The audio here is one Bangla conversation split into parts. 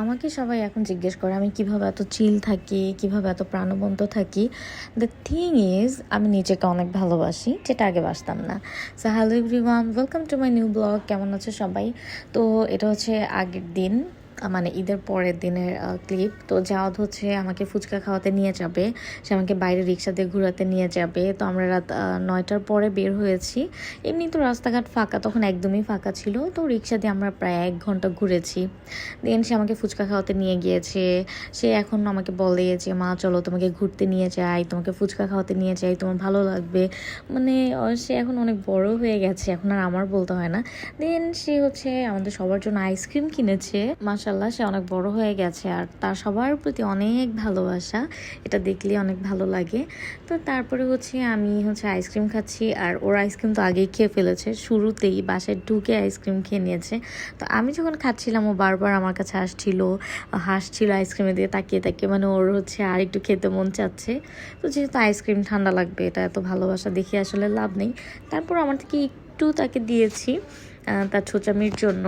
আমাকে সবাই এখন জিজ্ঞেস করে, আমি কীভাবে এত চিল থাকি, কীভাবে এত প্রাণবন্ত থাকি? দ্য থিং ইজ আমি নিজেকে অনেক ভালোবাসি, যেটা আগে বাসতাম না। So hello everyone welcome to my new blog কেমন আছে সবাই? তো এটা হচ্ছে আগের দিন। মানে ঈদের পরের দিনের ক্লিপ তো জাওয়াদ হচ্ছে আমাকে ফুচকা খাওয়াতে নিয়ে যাবে। সে আমাকে বাইরে রিক্সা দিয়ে ঘোরাতে নিয়ে যাবে। তো আমরা রাত নয়টার পরে বের হয়েছি। এমনি তো রাস্তাঘাট ফাঁকা, তখন একদমই ফাঁকা ছিল। তো রিক্সা দিয়ে আমরা প্রায় এক ঘণ্টা ঘুরেছি। দেন সে আমাকে ফুচকা খাওয়াতে নিয়ে গিয়েছে। সে এখন আমাকে বলে যে, মা, চলো তোমাকে ঘুরতে নিয়ে যাই, তোমাকে ফুচকা খাওয়াতে নিয়ে যাই, তোমার ভালো লাগবে। মানে সে এখন অনেক বড় হয়ে গেছে। এখন আর আমার বলতে হয় না। দেন সে হচ্ছে আমাদের সবার জন্য আইসক্রিম কিনেছে। মাসাল্লাহ সে অনেক বড় হয়ে গেছে আর তার সবার প্রতি অনেক ভালোবাসা। এটা দেখলে অনেক ভালো লাগে। তো তারপরে হচ্ছে আমি হচ্ছে আইসক্রিম খাচ্ছি আর ওর আইসক্রিম তো আগেই খেয়ে ফেলেছে। শুরুতেই বাসায় ঢুকে আইসক্রিম খেয়ে নিয়েছে। তো আমি যখন খাচ্ছিলাম, ও বারবার আমার কাছে আসছিল, হাসছিল আইসক্রিমে দিয়ে তাকিয়ে তাকিয়ে মানে ওর হচ্ছে আর একটু খেতে মন চাচ্ছে। তো যেহেতু আইসক্রিম ঠান্ডা লাগবে, এটা এত ভালোবাসা দেখে আসলে লাভ নেই। তারপর আমার থেকে একটু তাকে দিয়েছি। তার ছোচামির জন্য।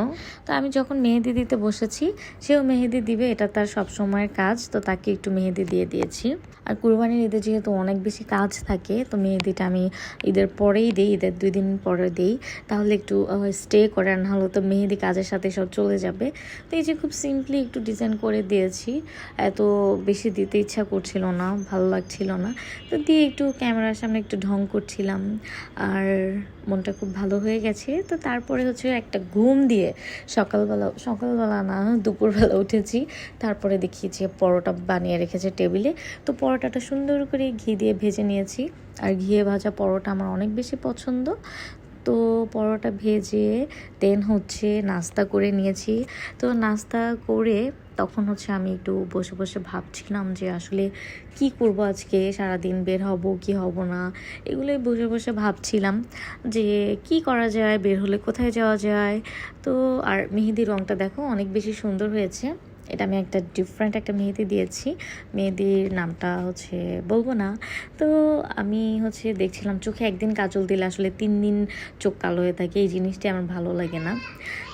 তো আমি যখন মেহেদি দিতে বসেছি, সেও মেহেদি দিবে, এটা তার সব সময়ের কাজ, তো তাকে একটু মেহেদি দিয়ে দিয়েছি। আর কুরবানির ঈদে যেহেতু অনেক বেশি কাজ থাকে, তো মেহেদিটা আমি ঈদের পরেই দিই, ঈদের দুই দিন পরে দিই। তাহলে একটু স্টে করে আর নাহলে তো মেহেদি কাজের সাথে সব চলে যাবে। তো এই যে খুব সিম্পলি একটু ডিজাইন করে দিয়েছি, এত বেশি দিতে ইচ্ছা করছিল না, ভালো লাগছিল না। তো দিয়ে একটু ক্যামেরার সামনে একটু ঢং করছিলাম। আর মনটা খুব ভালো হয়ে গেছে। তো তারপরে হচ্ছে একটা ঘুম দিয়ে সকালবেলা সকালবেলা না, দুপুরবেলা উঠেছি। তারপরে দেখি যে পরোটা বানিয়ে রেখেছে টেবিলে। তো পরোটাটা সুন্দর করে ঘি দিয়ে ভেজে নিয়েছি। আর ঘিয়ে ভাজা পরোটা আমার অনেক বেশি পছন্দ। তো পরোটা ভেজে দেন হচ্ছে নাস্তা করে নিয়েছি। তো নাস্তা করে তখন হচ্ছে আমি একটু বসে বসে ভাবছিলাম যে আসলে কি করব আজকে? সারাদিন বের হব কি হব না? এগুলোই বসে বসে ভাবছিলাম যে কি করা যায়? বের হলে কোথায় যাওয়া যায়? তো আর মেহেদির রঙটা দেখো অনেক বেশি সুন্দর হয়েছে। এটা আমি একটা ডিফারেন্ট একটা মেহেদি দিয়েছি। মেহেদির নামটা হচ্ছে বলব না। তো আমি হচ্ছে দেখছিলাম চোখে একদিন কাজল দিলে আসলে তিন দিন চোখ কালো হয়ে থাকে, এই জিনিসটি আমার ভালো লাগে না।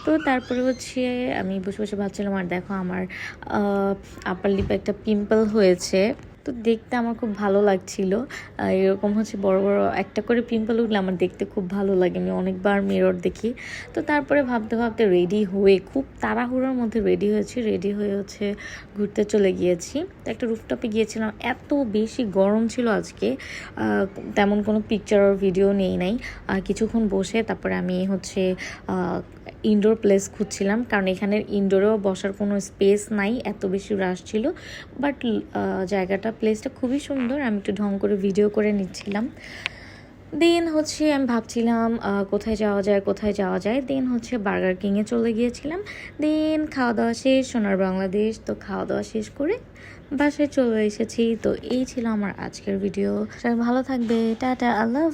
তো তারপরে হচ্ছে আমি বসে বসে ভাবছিলাম, আর দেখো আমার আপার লিপে একটা পিম্পল হয়েছে। তো দেখতে আমার খুব ভালো লাগছিল। এরকম হচ্ছে বড় বড় একটা করে পিম্পল উঠলে আমার দেখতে খুব ভালো লাগে। আমি অনেকবার মিরর দেখি। তো তারপরে ভাবতে ভাবতে রেডি হয়ে, খুব তাড়াহুড়োর মধ্যে রেডি হয়েছি। রেডি হয়ে হচ্ছে ঘুরতে চলে গিয়েছি। তো একটা রুফটপে গিয়েছিলাম। এত বেশি গরম ছিল আজকে। তেমন কোনো পিকচার আর ভিডিও নেই নাই। কিছুক্ষণ বসে তারপরে আমি হচ্ছে ইনডোর প্লেস খুঁজছিলাম। কারণ এখানের ইনডোরেও বসার কোনো স্পেস নাই। এত বেশি রাশ ছিল। বাট জায়গাটা প্লেসটা খুবই সুন্দর। আমি একটু ঢং করে ভিডিও করে নিচ্ছিলাম। দেন হচ্ছে আমি ভাবছিলাম কোথায় যাওয়া যায়, কোথায় যাওয়া যায়। দেন হচ্ছে বার্গার কিংয়ে চলে গিয়েছিলাম। দেন খাওয়া দাওয়া শেষ, সোনার বাংলাদেশ। তো খাওয়া দাওয়া শেষ করে বাসায় চলে এসেছি। তো এই ছিল আমার আজকের ভিডিও ভালো থাকবে। টাটা, আল্লাহ